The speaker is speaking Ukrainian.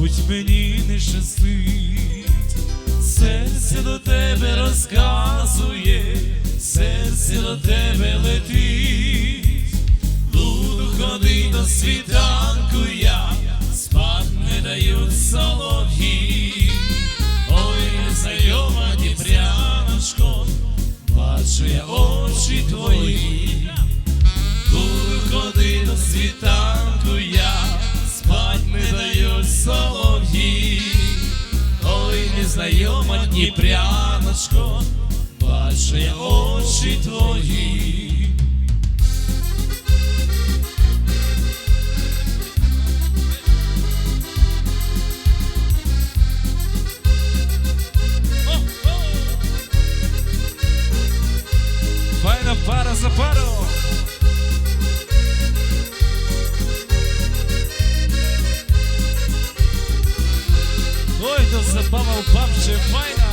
хоч мені не щастить, серце до тебе розказує, серце до тебе летить, буду ходити до світанку я, спад не дають солов'ї, ой, незнайома діпряночко, бачу я очі твої. Ой, незнайома Дніпряночко, бачу я очі твої. Пара за пару. Забава упавши, файна.